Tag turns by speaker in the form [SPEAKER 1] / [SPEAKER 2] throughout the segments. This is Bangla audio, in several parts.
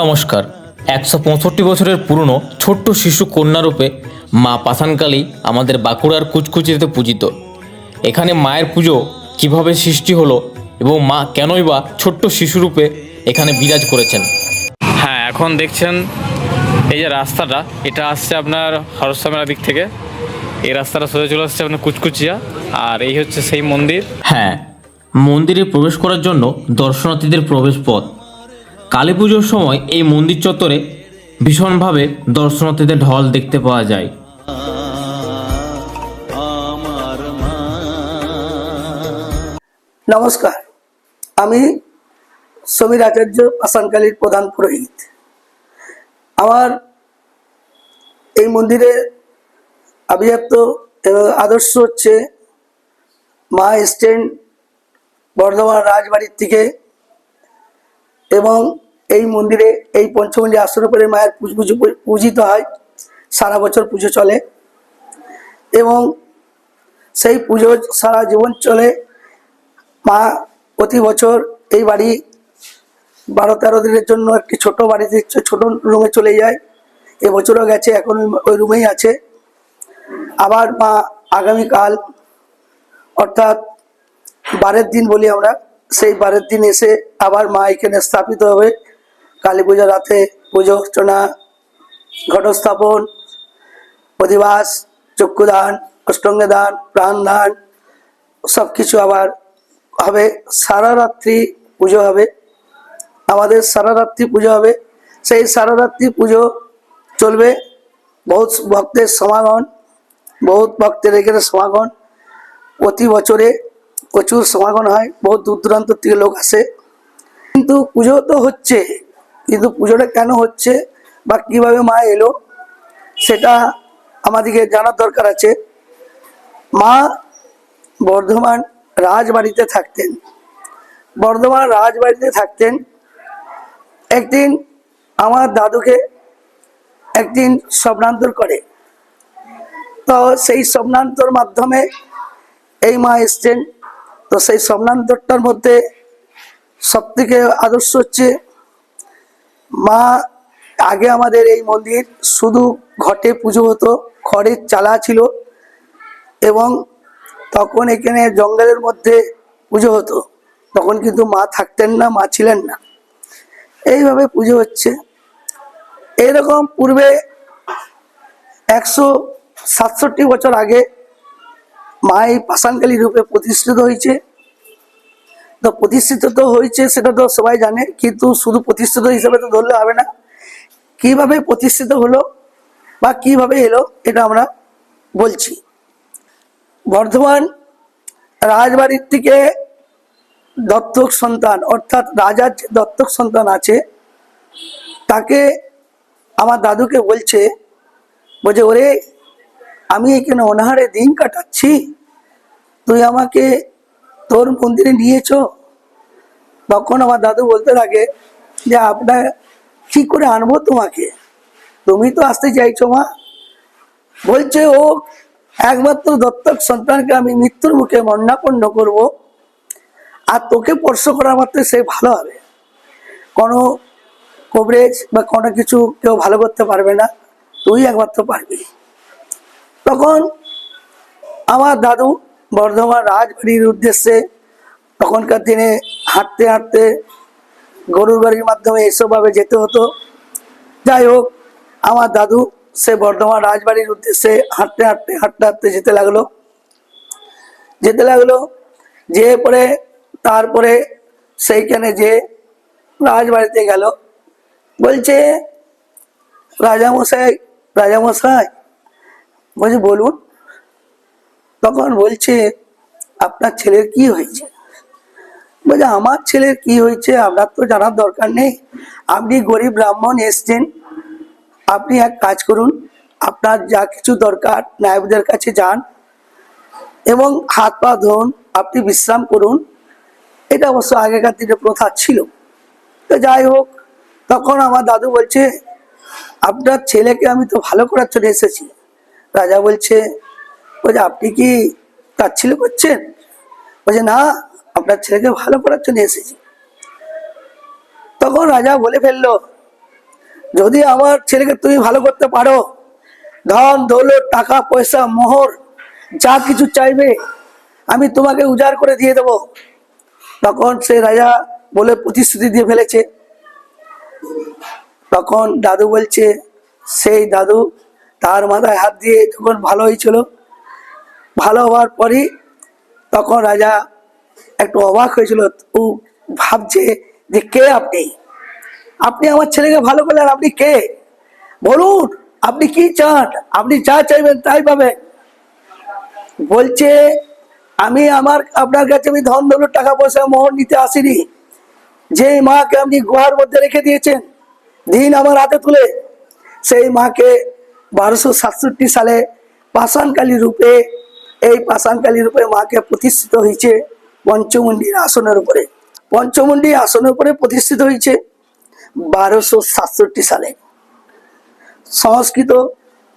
[SPEAKER 1] নমস্কার। একশো পঁয়ষট্টি বছরের পুরনো ছোট্ট শিশু কন্যারূপে মা পাষাণকালী আমাদের বাঁকুড়ার কুচকুচিতে পূজিত। এখানে মায়ের পুজো কীভাবে সৃষ্টি হলো এবং মা কেনই বা ছোট্ট শিশুরূপে এখানে বিরাজ করেছেন? হ্যাঁ এখন দেখছেন এই যে রাস্তাটা এটা আসছে আপনার হরসামের দিক থেকে। এই রাস্তাটা সোজা চলে আসছে আপনার কুচকুচিয়া আর এই হচ্ছে সেই মন্দির। হ্যাঁ মন্দিরে প্রবেশ করার জন্য দর্শনার্থীদের প্রবেশ পথ। কালী পুজোর সময় এই মন্দির চত্বরে ভীষণভাবে দর্শনার্থীদের ঢল দেখতে পাওয়া যায়।
[SPEAKER 2] নমস্কার। আমি সমীর আচার্য পাষাণকালীর প্রধান পুরোহিত। আমার এই মন্দিরে এবং আদর্শ হচ্ছে মা এসছেন বর্ধমান রাজবাড়ির থেকে এবং এই মন্দিরে, এই পঞ্চমন্ডি আসর উপরে মায়ের পুজ- পুজো- পূজিত হয়। সারা বছর পুজো চলে। এবং সেই পুজো সারা জীবন চলে। মা প্রতি বছর এই বাড়ি বারো তেরো দিনের জন্য একটি ছোট বাড়িতে ছোট রুমে চলে যায়। এবছরও গেছে, এখন ওই রুমেই আছে। আবার মা আগামীকাল, অর্থাৎ বারের দিন বলি আমরা, সেই বারের দিন এসে আবার মা এখানে স্থাপিত হবে। কালী পূজার রাতে পুজো অর্চনা, ঘটস্থাপন, অধিবাস, চক্ষুদান, অষ্টঙ্গে দান, প্রাণ দান সব কিছু আবার হবে। সারা রাত্রি পুজো হবে। আমাদের সারা রাত্রি পুজো হবে। সেই সারা রাত্রি পুজো চলবে। বহুত ভক্তের সমাগম, বহুত ভক্তের এখানে সমাগম। প্রতি বছরে প্রচুর সমাগম হয়। বহুত দূর দূরান্ত থেকে লোক আসে। কিন্তু পুজো তো হচ্ছে। কিন্তু পুজোটা কেন হচ্ছে বা কীভাবে মা এলো, সেটা আমাদেরকে জানার দরকার আছে। মা বর্ধমান রাজবাড়িতে থাকতেন। বর্ধমান রাজবাড়িতে থাকতেন। একদিন আমার দাদুকে একদিন স্বপ্নান্তর করে। তো সেই স্বপ্নান্তর মাধ্যমে এই মা এসছেন। তো সেই স্বপ্নান্তরটার মধ্যে সবথেকে আদর্শ হচ্ছে মা, আগে আমাদের এই মন্দির শুধু ঘটে পুজো হতো খড়ের চালা ছিল এবং তখন এখানে জঙ্গলের মধ্যে পুজো হতো। তখন কিন্তু মা থাকতেন না, মা ছিলেন না। এইভাবে পুজো হচ্ছে। এরকম পূর্বে একশো সাতষট্টি বছর আগে মা এই পাষাণকালী রূপে প্রতিষ্ঠিত হয়েছে। তো প্রতিষ্ঠিত তো হয়েছে, সেটা তো সবাই জানে, কিন্তু শুধু প্রতিষ্ঠিত হিসেবে তো ধরলে হবে না। কীভাবে প্রতিষ্ঠিত হলো বা কীভাবে এলো, এটা আমরা বলছি। বর্ধমান রাজবাড়ির থেকে দত্তক সন্তান, অর্থাৎ রাজার যে দত্তক সন্তান আছে, তাকে আমার দাদুকে বলছে বলছে, ওরে, আমি এখানে অনাহারে দিন কাটাচ্ছি। তুই আমাকে তোর মন্দিরে নিয়েছ তখন আমার দাদু বলতে থাকে যে, আপনার কি করে আনব তোমাকে? তুমি তো আসতে চাইছো মা। বলছে, ও একমাত্র দত্তক সন্তানকে আমি মৃত্যুর মুখে মন্নাপন্ন করব, আর তোকে স্পর্শ করা মাত্র সে ভালো হবে। কোনো কভারেজ বা কোনো কিছু কেউ ভালো করতে পারবে না, তুই একমাত্র পারবি। তখন আমার দাদু বর্ধমান রাজবাড়ির উদ্দেশ্যে তখনকার দিনে হাঁটতে হাঁটতে গরুর গাড়ির মাধ্যমে এসবভাবে যেতে হতো। যাই হোক, আমার দাদু, সে বর্ধমান রাজবাড়ির উদ্দেশ্যে হাঁটতে হাঁটতে হাঁটতে হাঁটতে যেতে লাগল। যেতে লাগল যে পরে তারপরে সেইখানে যে রাজবাড়িতে গেল। বলছে, রাজামশাই রাজামশাই, বলছে, বলুন। তখন বলছে, আপনার ছেলের কি হয়েছে? বলছে আমার ছেলের কি হয়েছে? আপনার তো জানার দরকার নেই। আপনি গরিব ব্রাহ্মণ এসছেন। আপনি এক কাজ করুন। আপনার যা কিছু দরকার নায়বদের কাছে যান এবং হাত পা ধরুন আপনি বিশ্রাম করুন। এটা অবশ্য আগেকার দিনে প্রথা ছিল। তো যাই হোক, তখন আমার দাদু বলছে, আপনার ছেলেকে আমি তো ভালো করার জন্য এসেছি। রাজা বলছে বলছে আপনি কি তাচ্ছিল করছেন? বলছে, না আপনার ছেলেকে ভালো করার জন্য এসেছি। তখন রাজা বলে ফেলল, যদি আমার ছেলেকে তুমি ভালো করতে পারো, ধন, দৌলত, টাকা, পয়সা, মোহর, যা কিছু চাইবে, আমি তোমাকে উজাড় করে দিয়ে দেব। তখন সে রাজা বলে প্রতিশ্রুতি দিয়ে ফেলেছে। তখন দাদু বলছে, সেই দাদু তার মাথায় হাত দিয়ে যখন ভালো হয়েছিল, ভালো হওয়ার পরই তখন রাজা একটু অবাক হয়েছিল, ও ভাবছে যে কে আপনি? আপনি আমার ছেলেকে ভালো করলেন আপনি কে? বলুন, আপনি কি চান? আপনি যা চাইবেন তাই পাবেন। বলছে, আমি আমার, আপনার কাছে আমি ধন দৌলত, টাকা পয়সা, মোহর নিতে আসিনি। যে মাকে আপনি গুহার মধ্যে রেখে দিয়েছেন, দিন আমার হাতে তুলে, সেই মাকে বারোশো সাতষট্টি সালে পাষাণকালী রূপে, এই পাষাণকালী রূপে মাকে প্রতিষ্ঠিত হয়েছে। পঞ্চমুণ্ডির আসনের উপরে। পঞ্চমুণ্ডি আসনের উপরে প্রতিষ্ঠিত হয়েছে বারোশো সাতষট্টি সালে। সংস্কৃত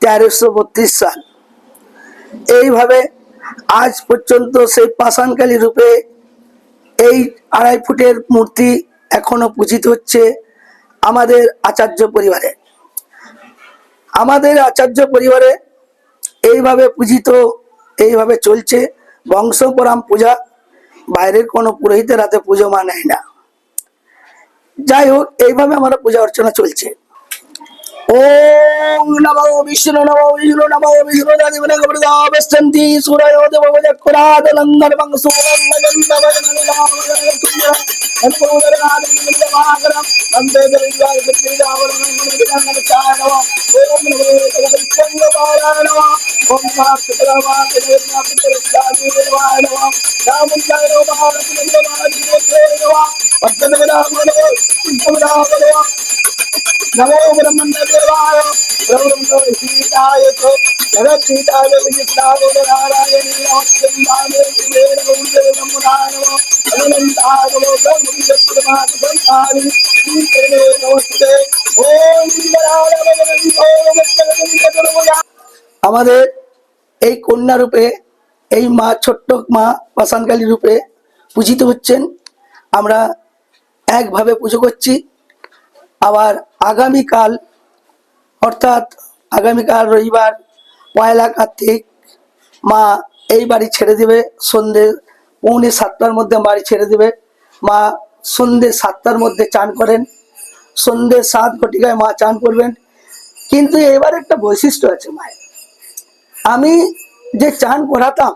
[SPEAKER 2] তেরোশো বত্রিশ সাল। এইভাবে আজ পর্যন্ত সেই পাষাণকালী রূপে এই আড়াই ফুটের মূর্তি এখনও পূজিত হচ্ছে আমাদের আচার্য পরিবারে। আমাদের আচার্য পরিবারে এইভাবে পূজিত, এইভাবে চলছে বংশপরাম পূজা। বাইরের কোনো পুরোহিতের হাতে পুজো মা নেয় না যাই হোক এইভাবে আমরা পূজা অর্চনা চলছে ওম নমো বিষ্ণু নমো বিষ্ণু নমো বিষ্ণু দেবনা সূরায় ओम प्राप्त करवान प्राप्त करस्यामि देवाय नमः नामुञ्जाय नमः महालक्ष्मीदेवाय नमः पद्मनाभने सुन्दराभने नमो ब्रह्मण्यदेवाय ब्रह्मण्यो सीताय च जगत्सीताय विजिताय नारायणे नमस्कृताय शिवेन गौरवे नमुनाय नमः अनन्ताय ब्रह्मविशत्प्रभातसन्तानि श्रीकृष्णे नमस्ते ॐ नारायणे नमः আমাদের এই কন্যা রূপে, এই মা, ছোট্ট মা পাষাণকালী রূপে পূজিত হচ্ছেন। আমরা একভাবে পুজো করছি। আবার আগামীকাল, অর্থাৎ আগামীকাল রবিবার, পয়লা কার্তিক, মা এই বাড়ি ছেড়ে দেবে। সন্ধে পৌনে সাতটার মধ্যে বাড়ি ছেড়ে দেবে। মা সন্ধে সাতটার মধ্যে চান করেন। সন্ধে সাত ঘটিকায় মা চান করবেন। কিন্তু এবার একটা বৈশিষ্ট্য আছে মায়ের। আমি যে চান করাতাম,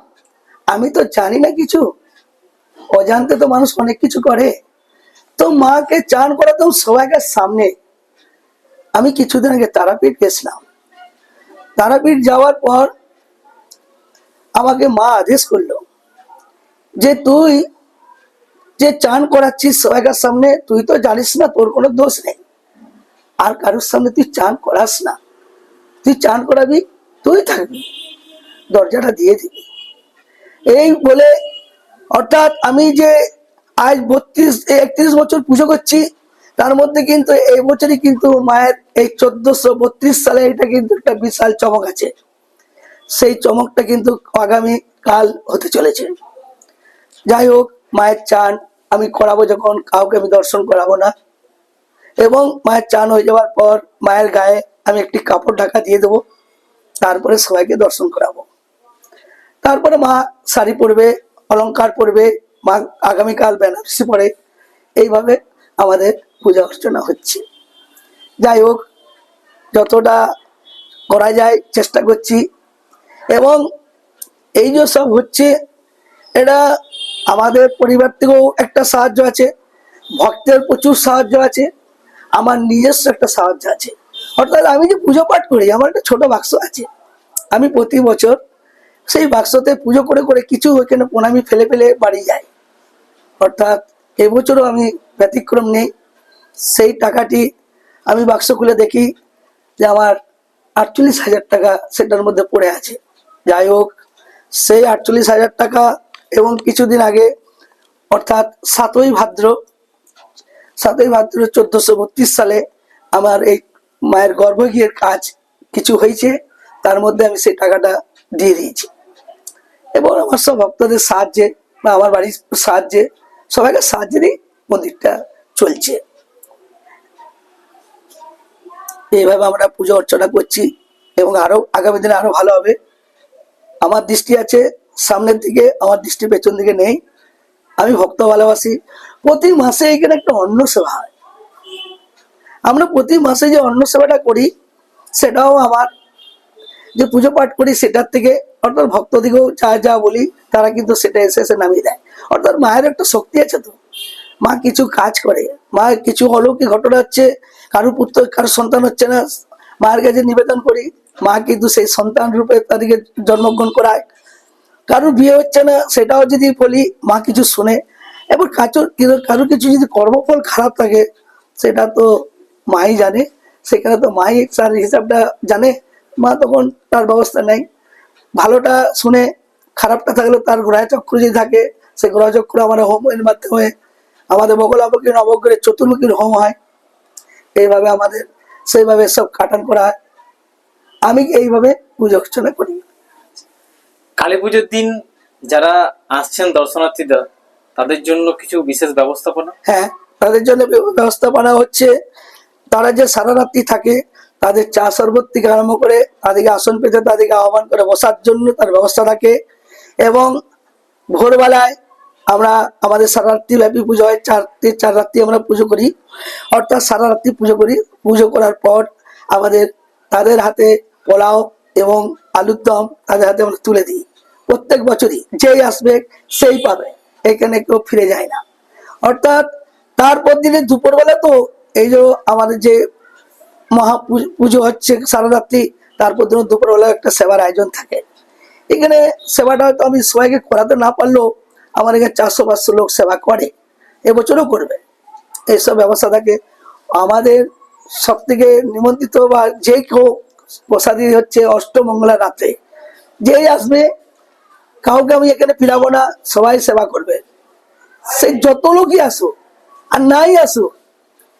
[SPEAKER 2] আমি তো জানি না কিছু। অজান্তে তো মানুষ অনেক কিছু করে। তো মাকে চান করাতাম সবাইকে সামনে। আমি কিছুদিন আগে তারাপীঠ গেছিলাম। তারাপীঠ যাওয়ার পর আমাকে মা আদেশ করল যে তুই যে চান করাচ্ছিস সবাইকার সামনে, তুই তো জানিস না তোর কোনো দোষ নেই। আর কারোর সামনে তুই চান করাস না। তুই চান করাবি তুই থাকবি। দরজাটা দিয়ে দিবি। এই বলে অর্থাৎ আমি যে আজ বত্রিশ একত্রিশ বছর পুজো করছি, তার মধ্যে কিন্তু এই বছরই কিন্তু মায়ের এই চোদ্দশো বত্রিশ সালে এটা কিন্তু একটা বিশাল চমক আছে। সেই চমকটা কিন্তু আগামী কাল হতে চলেছে। যাই হোক, মায়ের চান আমি করাবো যখন, কাউকে আমি দর্শন করাবো না। এবং মায়ের চান হয়ে যাওয়ার পর মায়ের গায়ে আমি একটি কাপড় ঢাকা দিয়ে দেবো। তারপরে সবাইকে দর্শন করাবো। তারপরে মা শাড়ি পরবে, অলংকার পরবে, মা আগামীকাল বেনারসি পরে। এইভাবে আমাদের পূজা অর্চনা হচ্ছে। যাই হোক, যতটা করা যায়, চেষ্টা করছি। এবং এই যে সব হচ্ছে, এটা আমাদের পরিবার থেকেও একটা সাহায্য আছে। ভক্তের প্রচুর সাহায্য আছে। আমার নিজস্ব একটা সাহায্য আছে। অর্থাৎ আমি যে পুজো পাঠ করি, আমার একটা ছোট বাক্স আছে। আমি প্রতি বছর সেই বাক্সতে পুজো করে করে কিছু ওইখানে প্রণামী ফেলে ফেলে বাড়ি যাই। অর্থাৎ এবছরও আমি ব্যতিক্রম নেই। সেই টাকাটি আমি বাক্স খুলে দেখি যে আমার আটচল্লিশ হাজার টাকা সেটার মধ্যে পড়ে আছে। যাই হোক, সেই আটচল্লিশ হাজার টাকা এবং কিছুদিন আগে অর্থাৎ সাতই ভাদ্র সাতই ভাদ্র চোদ্দশো সালে আমার এই মায়ের গর্ভগৃহের কাজ কিছু হয়েছে। তার মধ্যে আমি সেই টাকাটা দিয়ে দিয়েছি। এবং আমার সব ভক্তদের সাহায্যে বা আমার বাড়ির সাহায্যে সবাইকে সাহায্যেরই মন্দিরটা চলছে। এইভাবে আমরা পুজো অর্চনা করছি এবং আরও আগামী দিনে আরও ভালো হবে। আমার দৃষ্টি আছে, সামনের দিকে আমার দৃষ্টি পেছন দিকে নেই। আমি ভক্ত ভালোবাসি। প্রতি মাসে এখানে একটা অন্ন সেবা হয়। আমরা প্রতি মাসে যে অন্ন সেবাটা করি, সেটাও আমার যে পুজো পাঠ করি সেটার থেকে অর্থাৎ ভক্তদিকেও যা যা বলি, তারা কিন্তু সেটা এসে এসে নামিয়ে দেয়। অর্থাৎ মায়ের একটা শক্তি আছে তো। মা কিছু কাজ করে, মা কিছু অলৌকিক ঘটনা হচ্ছে, কারও পুত্র, কারও সন্তান হচ্ছে না, মায়ের কাছে নিবেদন করি, মা কিন্তু সেই সন্তান রূপে তাদেরকে জন্মগ্রহণ করায়। কারও বিয়ে হচ্ছে না, সেটাও যদি বলি, মা কিছু শুনে। এবার কাচো কারও কিছু যদি কর্মফল খারাপ থাকে, সেটা তো মাই জানে, সেখানে তো মাই তার হিসাবটা জানে। মা তখন তার ব্যবস্থা নেই। ভালোটা শুনে খারাপটা থাকলে তার গ্রহচক্র যদি থাকে সেই গ্রহচক্র আমাদের হোমের মাধ্যমে আমাদের মঙ্গলাপকে নবগ্রহের চতুর্মুখীর হোম হয়। এইভাবে আমাদের সেইভাবে সব কাটান করা হয়। আমি এইভাবে পুজো অর্চনা করি।
[SPEAKER 3] কালী পুজোর দিন যারা আসছেন দর্শনার্থীরা তাদের জন্য কিছু বিশেষ ব্যবস্থাপনা?
[SPEAKER 2] হ্যাঁ তাদের জন্য ব্যবস্থাপনা হচ্ছে তারা যে সারা রাত্রি থাকে তাদের চা শরবত থেকে আরম্ভ করে তাদেরকে আসন পেতে, তাদেরকে আহ্বান করে বসার জন্য তার ব্যবস্থা থাকে। এবং ভোরবেলায় আমরা আমাদের সারা রাত্রি ব্যাপী পুজো হয়। চার চার রাত্রি আমরা পুজো করি। অর্থাৎ সারা রাত্রি পুজো করি। পুজো করার পর আমাদের, তাদের হাতে পোলাও এবং আলুর দম তাদের হাতে আমরা তুলে দিই। প্রত্যেক বছরই যেই আসবে সেই পাবে। এখানে কেউ ফিরে যায় না। অর্থাৎ তারপর দিনে দুপুরবেলা তো এই যে আমাদের যে মহা পুজো হচ্ছে সারা রাত্রি তারপর দিন দুপুরবেলা একটা সেবার আয়োজন থাকে। এখানে সেবাটা হয়তো আমি সবাইকে করাতে না পারলেও আমার এখানে চারশো পাঁচশো লোক সেবা করে, এবছরও করবে। এইসব ব্যবস্থা থাকে। আমাদের সব থেকে নিমন্ত্রিত বা যে কেউ প্রসাদী হচ্ছে অষ্টমঙ্গলা রাতে, যেই আসবে, কাউকে আমি এখানে ফিরাবো না, সবাই সেবা করবে। সে যত লোকই আসুক, আর নাই আসুক,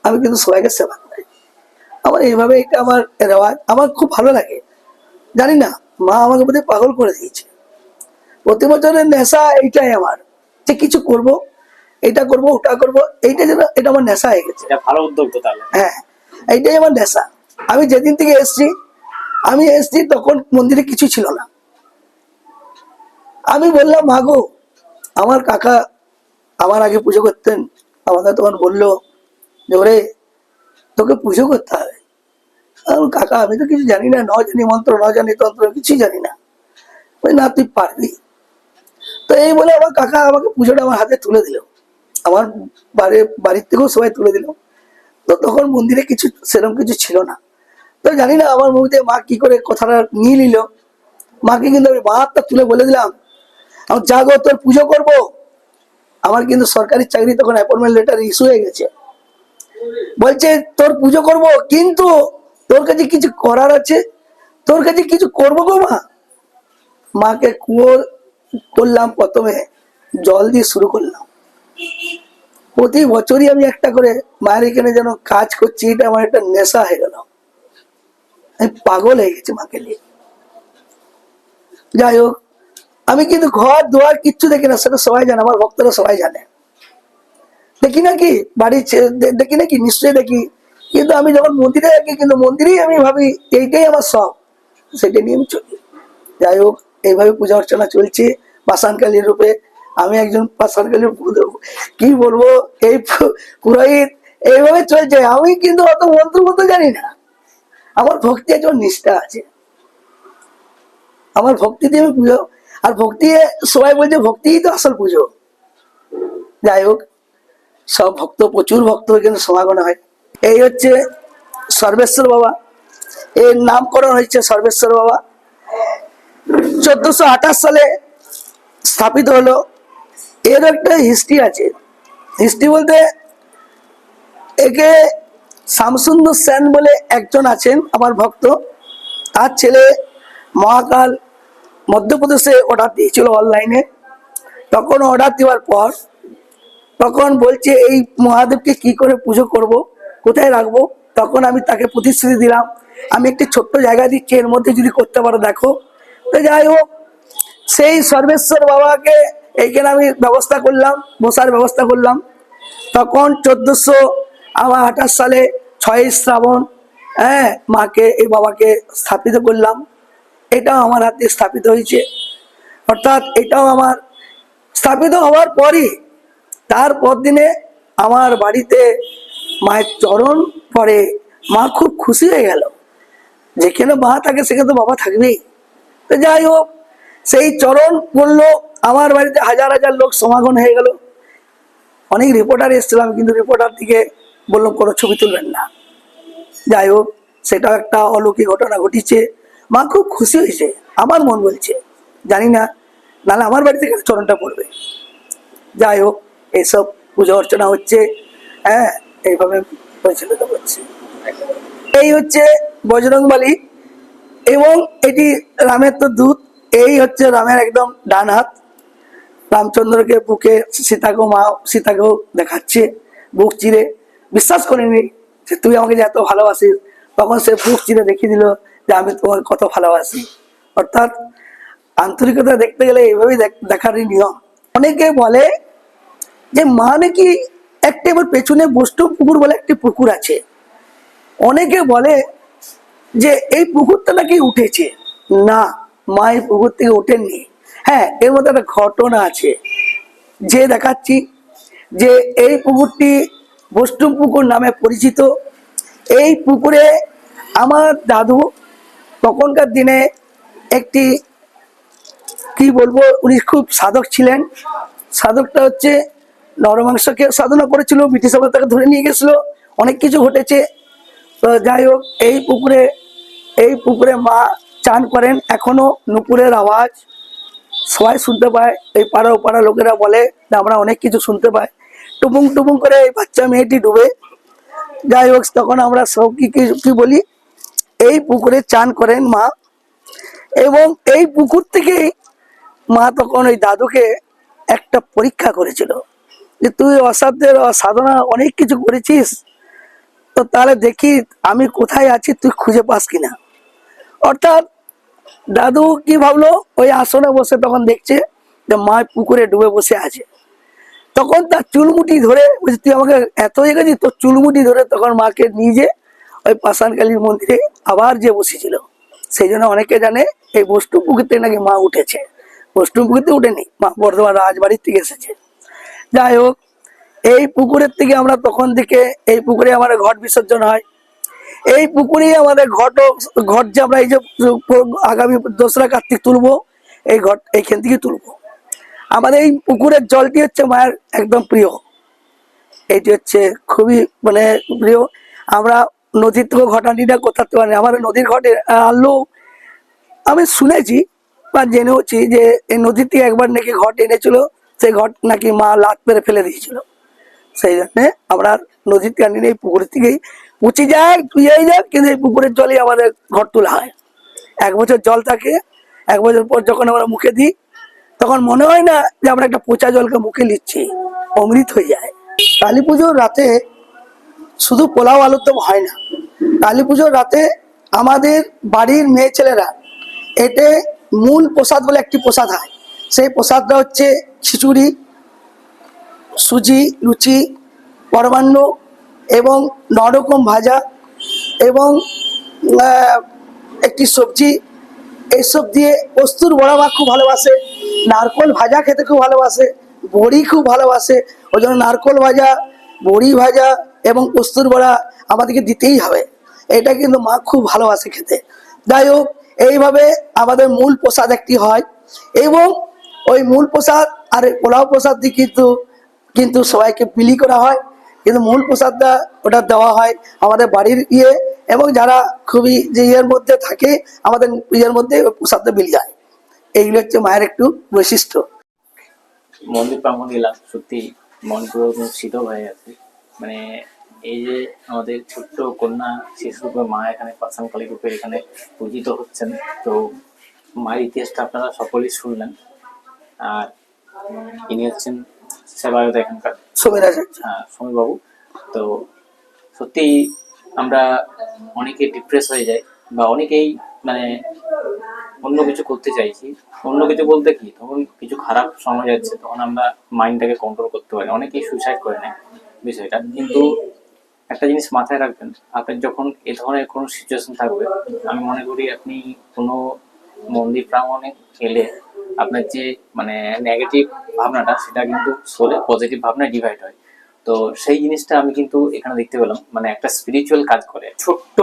[SPEAKER 2] আমি কিন্তু সবাইকে সেবা আমার এইভাবে এটা আমার রেওয়াজ আমার খুব ভালো লাগে। জানি না মা আমাকে বোধহয় পাগল করে দিয়েছে। প্রতি বছরের নেশা এইটাই আমার যে কিছু করব এটা করব ওটা করব এইটা যেন এটা আমার নেশা হয়ে গেছে।
[SPEAKER 3] ভালো উদ্যোগ তো তাহলে।
[SPEAKER 2] হ্যাঁ এইটাই আমার নেশা। আমি যেদিন থেকে এসছি আমি এসছি তখন মন্দিরে কিছু ছিল না। আমি বললাম মাগো আমার কাকা আমার আগে পুজো করতেন আমাদের তখন বলল যে ওরে তোকে পুজো করতে হবে। কাকা, আমি তো কিছু জানি না, ন জানি মন্ত্র, ন জানি তন্ত্র, কিছুই জানি না। না, তুই পারবি। তো এই বলে আমার কাকা আমাকে পুজোটা আমার হাতে তুলে দিল। আমার বাড়ি, বাড়ির থেকেও সবাই তুলে দিল। তো তখন মন্দিরে কিছু সেরকম কিছু ছিল না। তো জানি না আমার মুখ মা কি করে কথাটা নিয়ে নিল। মাকে কিন্তু আমি মা হাতটা তুলে বলে দিলাম আমি যাগো তোর পুজো করব। আমার কিন্তু সরকারি চাকরি তখন অ্যাপয়েন্টমেন্ট লেটার ইস্যু হয়ে গেছে। বলছে, তোর পুজো করব, কিন্তু তোর কাছে কিছু করার আছে? তোর কাছে কিছু করব গো মা? মাকে কুয়ো করলাম প্রথমে, জল দিয়ে শুরু করলাম। প্রতি বছরই আমি একটা করে মায়ের এখানে যেন কাজ করছি, এটা আমার একটা নেশা হয়ে গেল। আমি পাগল হয়ে গেছি মাকে নিয়ে। যাই হোক, আমি কিন্তু ঘর দুয়ার কিচ্ছু দেখি না, সেটা সবাই জানে, আমার ভক্তরা সবাই জানে। দেখি নাকি বাড়ি দেখি নাকি নিশ্চয়ই দেখি। কিন্তু আমি যখন মন্দিরে দেখি কিন্তু মন্দিরেই আমি ভাবি, এইটাই আমার শখ। সেটা নিয়ে আমি চলি। যাই হোক, এইভাবে পূজা অর্চনা চলছে পাষাণকালীর রূপে। আমি একজন পাষাণকালীর পু- কি বলব? এই পুরোহিত এইভাবে চলছে। আমি কিন্তু অত মন্ত্র মতো জানি না। আমার ভক্তি একজন নিষ্ঠা আছে। আমার ভক্তি দিয়ে আমি পুজো। আর ভক্তি সবাই বলছে, ভক্তিই তো আসল পুজো। যাই হোক, সব ভক্ত, প্রচুর ভক্ত এখানে সমাগম হয়। এই হচ্ছে সর্বেশ্বর বাবা। এর নামকরণ হয়েছে সর্বেশ্বর বাবা। চোদ্দশো আঠাশ সালে স্থাপিত হলো। এর একটা হিস্ট্রি আছে। হিস্ট্রি বলতে একে শামসুন্দর সেন বলে একজন আছেন আমার ভক্ত। তার ছেলে মহাকাল মধ্যপ্রদেশে অর্ডার দিয়েছিল অনলাইনে তখন অর্ডার দেওয়ার পর তখন বলছে, এই মহাদেবকে কি করে পুজো করব? কোথায় রাখব? তখন আমি তাকে প্রতিশ্রুতি দিলাম। আমি একটি ছোট্ট জায়গা দিচ্ছি এর মধ্যে যদি করতে পারো, দেখো। তো যাই হোক, সেই সর্বেশ্বর বাবাকে এইখানে আমি ব্যবস্থা করলাম, বসার ব্যবস্থা করলাম। তখন চোদ্দশো আমার আঠাশ সালে ছয়ই শ্রাবণ হ্যাঁ মাকে, এই বাবাকে স্থাপিত করলাম। এটাও আমার হাতে স্থাপিত হয়েছে। অর্থাৎ এটাও আমার স্থাপিত হওয়ার পরই তারপর দিনে আমার বাড়িতে মায়ের চরণ পরে মা খুব খুশি হয়ে গেল যেখানে মা থাকে সেখানে তো বাবা থাকবেই। তো যাই হোক, সেই চরণ পড়ল, আমার বাড়িতে হাজার হাজার লোক সমাগম হয়ে গেল। অনেক রিপোর্টার এসেছিলাম, কিন্তু রিপোর্টার থেকে বললাম কোনো ছবি তুলবেন না। যাই হোক সেটাও একটা অলৌকিক ঘটনা ঘটিছে। মা খুব খুশি হয়েছে, আমার মন বলছে, জানি না, নাহলে আমার বাড়ি থেকে চরণটা পড়বে? যাই হোক এইসব পুজো অর্চনা হচ্ছে হ্যাঁ এইভাবে পরিচালিত করছে। এই হচ্ছে বজরংবলী এবং এটি রামের তো দূত। এই হচ্ছে রামের একদম ডান হাত। রামচন্দ্রকে বুকে সীতাকেও মা সীতাকেও দেখাচ্ছে, বুক চিরে। বিশ্বাস করিনি যে তুই আমাকে যে এত ভালোবাসিস। তখন সে বুক চিরে দেখিয়ে দিল যে আমি তোমাকে কত ভালোবাসি। অর্থাৎ আন্তরিকতা দেখতে গেলে এইভাবেই দেখ- দেখারই নিয়ম। অনেকে বলে যে মা নাকি একটা এবার পেছনে বস্তু পুকুর বলে একটি পুকুর আছে। অনেকে বলে যে, এই পুকুরটা নাকি উঠেছে? না, মা এই পুকুর থেকে ওঠেননি। হ্যাঁ এর মধ্যে একটা ঘটনা আছে। যে দেখাচ্ছি যে, এই পুকুরটি বষ্টুম পুকুর নামে পরিচিত। এই পুকুরে আমার দাদু তখনকার দিনে একটি, কি বলব, উনি খুব সাধক ছিলেন। সাধকটা হচ্ছে নরমাংসকে সাধনা করেছিল, ব্রিটিশ আমলে তাকে ধরে নিয়ে গেছিল, অনেক কিছু ঘটেছে। তো যাই হোক, এই পুকুরে এই পুকুরে মা চান করেন, এখনও নুপুরের আওয়াজ সবাই শুনতে পায়, এই পাড়া ও পাড়া লোকেরা বলে আমরা অনেক কিছু শুনতে পাই। টুপুং টুপুং করে এই বাচ্চা মেয়েটি ডুবে। যাই হোক, তখন আমরা সব কি- কি বলি? এই পুকুরে চান করেন মা। এবং এই পুকুর থেকেই মা তখন ওই দাদুকে একটা পরীক্ষা করেছিল। যে তুই অসাধ্যের সাধনা অনেক কিছু করেছিস, তো তাহলে দেখি আমি কোথায় আছি, তুই খুঁজে পাস কিনা। অর্থাৎ দাদু কি ভাবলো, ওই আসনে বসে তখন দেখছে যে মা পুকুরে ডুবে বসে আছে। তখন তার চুলমুটি ধরে বলছে, তুই আমাকে এত হয়ে গেছিস, তোর চুলমুটি ধরে তখন মাকে নিজে ওই পাষাণকালীর মন্দিরে আবার যে বসেছিল। সেই জন্য অনেকে জানে এই বস্তু পুকুর থেকে নাকি মা উঠেছে। বস্তু পুকুরতে উঠেনি, মা বর্ধমান রাজবাড়ির থেকে এসেছে। যাই হোক এই পুকুরের থেকে আমরা তখন থেকে, এই পুকুরে আমাদের ঘট বিসর্জন হয়। এই পুকুরেই আমাদের ঘট ঘট যে আমরা এই যে আগামী দোসরা কার্তিক তুলবো, এই ঘট এইখান থেকে তুলবো। আমাদের এই পুকুরের জলটি হচ্ছে মায়ের একদম প্রিয়। এটি হচ্ছে খুবই মানে প্রিয়। আমরা নদীর থেকে ঘটানিটা কোথাতে পারি আমাদের নদীর ঘটে আনলেও আমি শুনেছি বা জেনেওছি যে এই নদী থেকে একবার নাকি ঘট এনেছিল। সেই ঘট নাকি মা লাত মেরে ফেলে দিয়েছিল। সেই জন্যে আমরা নদীর আনি এই পুকুরের থেকেই পুচি যায় তুইয়াই যাক কিন্তু এই পুকুরের জলেই আমাদের ঘর তোলা হয়। এক বছর জল থাকে, এক বছর পর যখন আমরা মুখে দিই, তখন মনে হয় না যে আমরা একটা পচা জলকে মুখে নিচ্ছি, অমৃত হয়ে যায়। কালী পুজোর রাতে শুধু পোলাও আলুর দম হয় না, কালী পুজোর রাতে আমাদের বাড়ির মেয়ে ছেলেরা এতে মূল প্রসাদ বলে একটি প্রসাদ হয়। সেই প্রসাদটা হচ্ছে খিচুড়ি, সুজি, লুচি, পরমান্ন এবং নরকম ভাজা এবং একটি সবজি। এইসব দিয়ে কস্তুর বড়া মা খুব ভালোবাসে, নারকোল ভাজা খেতে খুব ভালোবাসে, বড়ি খুব ভালোবাসে, ওই জন্য নারকোল ভাজা, বড়ি ভাজা এবং কস্তুর বড়া আমাদেরকে দিতেই হবে। এটা কিন্তু মা খুব ভালোবাসে খেতে। যাই হোক, এইভাবে আমাদের মূল প্রসাদ একটি হয় এবং ওই মূল প্রসাদ আর পোলাও প্রসাদ দিয়ে কিন্তু কিন্তু সবাইকে বিলি করা হয়। কিন্তু মূল প্রসাদটা ওটা দেওয়া হয় আমাদের বাড়ির ইয়ে এবং যারা খুবই যে ইয়ের মধ্যে থাকে, আমাদের ইয়ের মধ্যে প্রসাদটা বিলি যায়। এইগুলো হচ্ছে মায়ের একটু বৈশিষ্ট্য।
[SPEAKER 3] মন্দির প্রাঙ্গণ এলাম, সত্যি মন পুরো শীতল হয়ে গেছে মানে এই যে আমাদের ছোট্ট কন্যা শিশুরূপে মা এখানে পাশান কালী রূপে এখানে পূজিত হচ্ছেন, তো মায়ের ইতিহাসটা আপনারা সকলেই শুনলেন। আর ইনি হচ্ছেন সেবায়ত এখানকার
[SPEAKER 2] সমীর
[SPEAKER 3] হ্যাঁ সমীরবাবু তো সত্যি আমরা অনেকে ডিপ্রেস হয়ে যাই বা অনেকেই মানে অন্য কিছু করতে চাইছি। অন্য কিছু বলতে কি? তখন কিছু খারাপ সময় যাচ্ছে তখন আমরা মাইন্ডটাকে কন্ট্রোল করতে পারি। অনেকেই সুইসাইড করে নেয় বিষয়টা। কিন্তু একটা জিনিস মাথায় রাখবেন আপনার যখন এ ধরনের কোনো সিচুয়েশন থাকবে আমি মনে করি আপনি কোনো মন্দির প্রাঙ্গণে গেলে আপনার যে মানে নেগেটিভ ভাবনাটা, সেটা কিন্তু সোলে পজিটিভ ভাবনায় ডিভাইড হয়। তো সেই জিনিসটা আমি কিন্তু এখানে দেখতে পেলাম। মানে একটা স্পিরিচুয়াল কাজ করে। ছোট্ট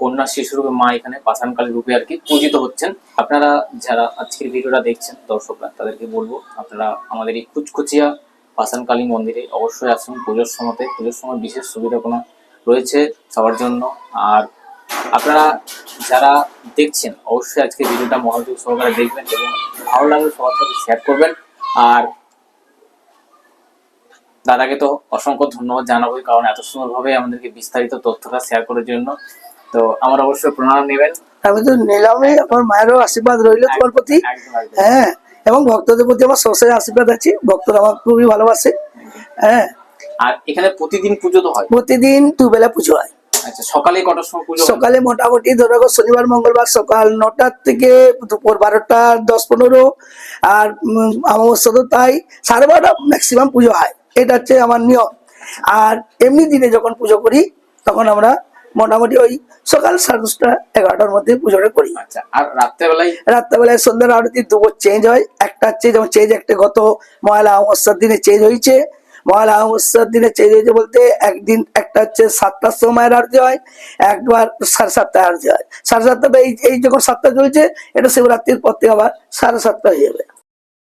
[SPEAKER 3] কন্যা শিশুরূপে মা এখানে পাষাণকালী রূপে আর কি পূজিত হচ্ছেন। আপনারা যারা আজকের ভিডিওটা দেখছেন, দর্শকরা, তাদেরকে বলব, আপনারা আমাদের এই কুচকুচিয়া পাষাণকালী মন্দিরে অবশ্যই আসুন। পুজোর সময়তে, পুজোর সময় বিশেষ সুবিধা কোনো রয়েছে সবার জন্য। আর আপনারা যারা দেখছেন অবশ্যই আজকে ভিডিওটা মনোযোগ সহকারে দেখবেন এবং ভালো লাগলে সবার সাথে শেয়ার করবেন। আর দাদাকে তো অসংখ্য ধন্যবাদ জানাবোই কারণ এত সুন্দরভাবে আমাদেরকে বিস্তারিত তথ্যটা শেয়ার করার জন্য। তো আমার অবশ্যই প্রণাম নেবেন।
[SPEAKER 2] আমি তো নিলামে আমার মায়েরও আশীর্বাদ রইল তোমার প্রতি। হ্যাঁ এবং ভক্তদের প্রতি আমার সবসময় আশীর্বাদ আছে। ভক্তরা আমার খুবই ভালোবাসে। হ্যাঁ।
[SPEAKER 3] আর এখানে প্রতিদিন পুজো তো হয়?
[SPEAKER 2] প্রতিদিন দুবেলা পুজো হয়।
[SPEAKER 3] আচ্ছা সকালে কটার সময় পুজো
[SPEAKER 2] সকালে মোটামুটি ধরে শনিবার মঙ্গলবার সকাল নটার থেকে দুপুর বারোটা দশ পনেরো আর অমাবস্যা তো তাই সাড়ে বারোটা ম্যাক্সিমাম পুজো হয়। এটা হচ্ছে আমার নিয়ম। আর এমনি দিনে যখন পুজো করি তখন আমরা মোটামুটি ওই সকাল সাড়ে দশটা এগারোটার মধ্যে পুজোটা করি।
[SPEAKER 3] আচ্ছা আর রাত্রেবেলায়?
[SPEAKER 2] রাত্রেবেলায় সন্ধ্যার আরতি দুপুর চেঞ্জ হয়। একটা হচ্ছে যেমন চেঞ্জ একটা গত ময়লা অমাবস্যার দিনে চেঞ্জ হয়েছে। অমাবস্যার দিনে চেঞ্জ হয়েছে বলতে একদিন একটা হচ্ছে সাতটার সময় আরতি হয়, একবার সাড়ে সাতটায় আরতি হয়। সাড়ে সাতটাটা এই এই যখন সাতটা চলছে, এটা শিবরাত্রির পর থেকে আবার সাড়ে সাতটা হয়ে যাবে।